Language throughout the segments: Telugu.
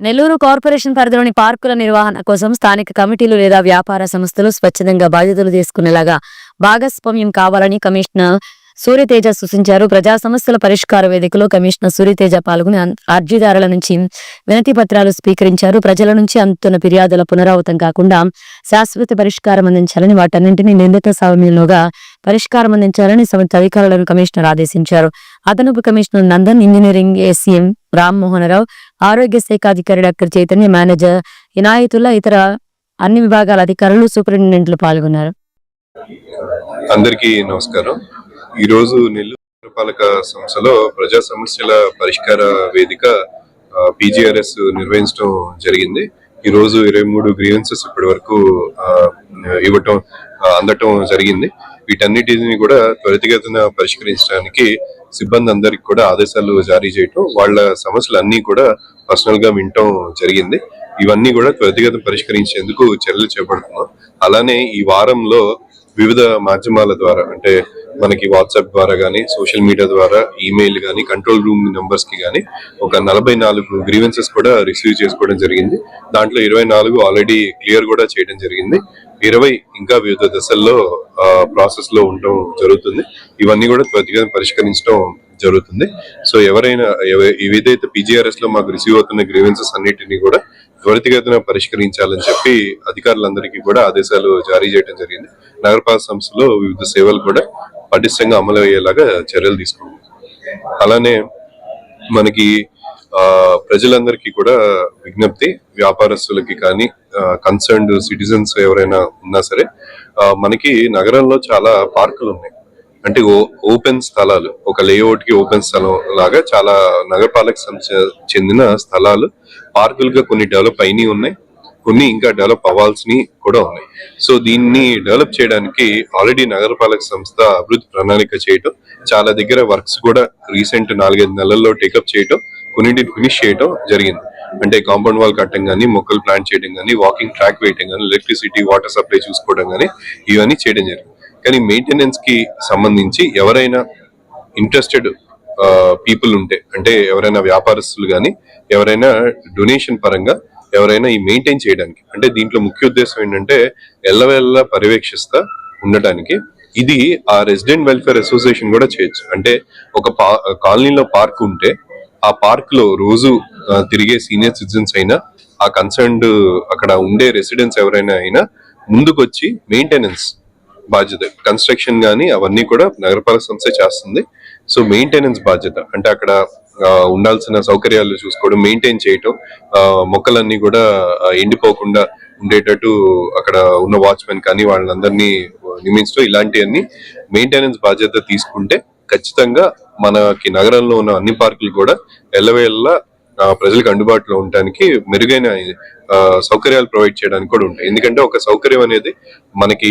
నెల్లూరు కార్పొరేషన్ పరిధిలోని పార్కుల నిర్వహణ కోసం స్థానిక కమిటీలు లేదా వ్యాపార సంస్థలు స్వచ్ఛందంగా బాధ్యతలు తీసుకునేలాగా భాగస్వామ్యం కావాలని కమిషనర్ సూర్యతేజ సూచించారు ప్రజా సమస్యల పరిష్కార వేదికలో కమిషనర్ సూర్యతేజ పాల్గొని అర్జీదారుల నుంచి వినతి పత్రాలు స్వీకరించారు. ప్రజల నుంచి అందుతున్న ఫిర్యాదుల పునరావృతం కాకుండా శాశ్వత పరిష్కారం అందించాలని వాటన్నింటినీ నిర్ణీత సమయంలోగా పరిష్కారం అందించాలని సంబంధిత అధికారులను కమిషనర్ ఆదేశించారు. అదనపు commissioner Nandan engineering ACM Rammohan Rao ఆరోగ్య శాఖ అధికారి డాక్టర్ చైతన్య మేనేజర్ ఇనాయతుల్లా ఇతర అన్ని విభాగాల అధికారులు సూపరింటెండెంట్లు పాల్గొన్నారు. అందరికీ నమస్కారం. ఈరోజు నెల్లూరు నగరపాలక సంస్థలో ప్రజా సమస్యల పరిష్కార వేదిక పీజీఆర్ఎస్ నిర్వహించడం జరిగింది. ఈ రోజు ఇరవై మూడు గ్రీవెన్సెస్ ఇప్పటి వరకు ఇవ్వటం అందటం జరిగింది. వీటన్నిటిని కూడా త్వరితగతిన పరిష్కరించడానికి సిబ్బంది అందరికి కూడా ఆదేశాలు జారీ చేయటం వాళ్ళ సమస్యలు అన్నీ కూడా పర్సనల్గా వినటం జరిగింది. ఇవన్నీ కూడా త్వరితగతిన పరిష్కరించేందుకు చర్యలు చేపడుతున్నాం. అలానే ఈ వారంలో వివిధ మాధ్యమాల ద్వారా అంటే మనకి వాట్సాప్ ద్వారా కానీ సోషల్ మీడియా ద్వారా ఈమెయిల్ కానీ కంట్రోల్ రూమ్ నెంబర్స్కి కానీ ఒక నలభై నాలుగు గ్రీవెన్సెస్ కూడా రిసీవ్ చేసుకోవడం జరిగింది. దాంట్లో ఇరవై నాలుగు ఆల్రెడీ క్లియర్ కూడా చేయడం జరిగింది. ఇరవై ఇంకా వివిధ దశల్లో ప్రాసెస్లో ఉండటం జరుగుతుంది. ఇవన్నీ కూడా త్వరగా పరిష్కరించడం జరుగుతుంది. సో ఎవరైనా ఏదైతే పీజీఆర్ఎస్లో మాకు రిసీవ్ అవుతున్న గ్రీవెన్సెస్ అన్నిటినీ కూడా త్వరితగతిన పరిష్కరించాలని చెప్పి అధికారులందరికీ కూడా ఆదేశాలు జారీ చేయడం జరిగింది. నగరపాలక సంస్థలో వివిధ సేవలు కూడా పటిష్టంగా అమలు అయ్యేలాగా చర్యలు తీసుకుంటాం అలానే మనకి ప్రజలందరికీ కూడా విజ్ఞప్తి వ్యాపారస్తులకి కానీ కన్సర్న్డ్ సిటిజన్స్ ఎవరైనా ఉన్నా సరే మనకి నగరంలో చాలా పార్కులు ఉన్నాయి. అంటే ఓ- ఓపెన్ స్థలాలు ఒక లేఅవుట్కి ఓపెన్ స్థలం లాగా చాలా నగరపాలక సంస్థ చెందిన స్థలాలు పార్కులుగా కొన్ని డెవలప్ అయినవి ఉన్నాయి. కొన్ని ఇంకా డెవలప్ అవ్వాల్సినవి కూడా ఉన్నాయి. సో దీన్ని డెవలప్ చేయడానికి ఆల్రెడీ నగరపాలక సంస్థ అభివృద్ధి ప్రణాళిక చేయటం చాలా దగ్గర వర్క్స్ కూడా రీసెంట్ నాలుగైదు నెలల్లో టేకప్ చేయటం కొన్నింటిని ఫినిష్ చేయటం జరిగింది. అంటే కాంపౌండ్ వాల్ కట్టడం కానీ మొక్కలు ప్లాంట్ చేయడం కానీ వాకింగ్ ట్రాక్ వేయటం కానీ ఎలక్ట్రిసిటీ వాటర్ సప్లై చూసుకోవడం కానీ ఇవన్నీ చేయడం జరిగింది. కానీ మెయింటెనెన్స్కి సంబంధించి ఎవరైనా ఇంట్రెస్టెడ్ పీపుల్ uh, ఉంటే అంటే ఎవరైనా వ్యాపారస్తులు కానీ ఎవరైనా డొనేషన్ పరంగా ఎవరైనా ఈ మెయింటైన్ చేయడానికి. అంటే దీంట్లో ముఖ్య ఉద్దేశం ఏంటంటే ఎల్లవెల్ల పర్యవేక్షిస్తా ఉండటానికి. ఇది ఆ రెసిడెంట్ వెల్ఫేర్ అసోసియేషన్ కూడా చేయొచ్చు. అంటే ఒక పా- కాలనీలో పార్క్ ఉంటే ఆ పార్క్లో రోజు తిరిగే సీనియర్ సిటిజన్స్ అయినా ఆ కన్సర్న్డ్ అక్కడ ఉండే రెసిడెంట్స్ ఎవరైనా అయినా ముందుకొచ్చి మెయింటెనెన్స్ బాధ్యత. కన్స్ట్రక్షన్ కానీ అవన్నీ కూడా నగరపాలక సంస్థ చేస్తుంది. సో మెయింటెనెన్స్ బాధ్యత. అంటే అక్కడ ఉండాల్సిన సౌకర్యాలు చూసుకోవడం మెయింటైన్ చేయటం మొక్కలన్నీ కూడా ఎండిపోకుండా ఉండేటట్టు అక్కడ ఉన్న వాచ్మెన్ కానీ వాళ్ళందరినీ నియమించడం ఇలాంటివన్నీ మెయింటెనెన్స్ బాధ్యత తీసుకుంటే ఖచ్చితంగా మనకి నగరంలో ఉన్న అన్ని పార్కులు కూడా ఎల్లవేళ్ళ ప్రజలకు అందుబాటులో ఉండటానికి మెరుగైన సౌకర్యాలు ప్రొవైడ్ చేయడానికి కూడా ఉంటాయి. ఎందుకంటే ఒక సౌకర్యం అనేది మనకి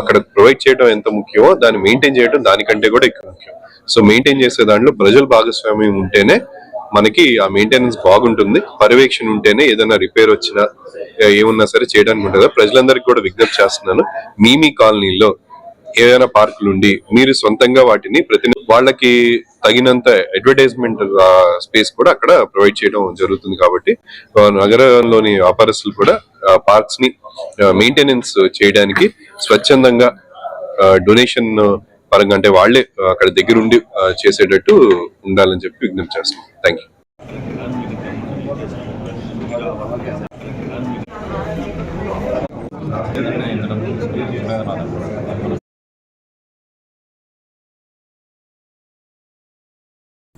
అక్కడ ప్రొవైడ్ చేయడం ఎంత ముఖ్యమో దాన్ని మెయింటైన్ చేయడం దానికంటే కూడా ఎక్కువ ముఖ్యం. సో మెయింటైన్ చేసే దాంట్లో ప్రజల భాగస్వామ్యం ఉంటేనే మనకి ఆ మెయింటెనెన్స్ బాగుంటుంది. పర్యవేక్షణ ఉంటేనే ఏదైనా రిపేర్ వచ్చినా ఏమున్నా సరే చేయడానికి ఉంటుంది? ప్రజలందరికీ కూడా విజ్ఞప్తి చేస్తున్నాను. మీ మీ కాలనీలో ఏదైనా పార్కులు ఉండి మీరు సొంతంగా వాటిని ప్రతి వాళ్ళకి తగినంత అడ్వర్టైజ్మెంట్ స్పేస్ కూడా అక్కడ ప్రొవైడ్ చేయడం జరుగుతుంది కాబట్టి నగరంలోని వ్యాపారస్తులు కూడా పార్క్స్ని మెయింటెనెన్స్ చేయడానికి స్వచ్ఛందంగా డొనేషన్ పరంగా అంటే వాళ్ళే అక్కడ దగ్గరుండి చేసేటట్టు ఉండాలని చెప్పి విజ్ఞప్తి చేస్తున్నాం. Thank you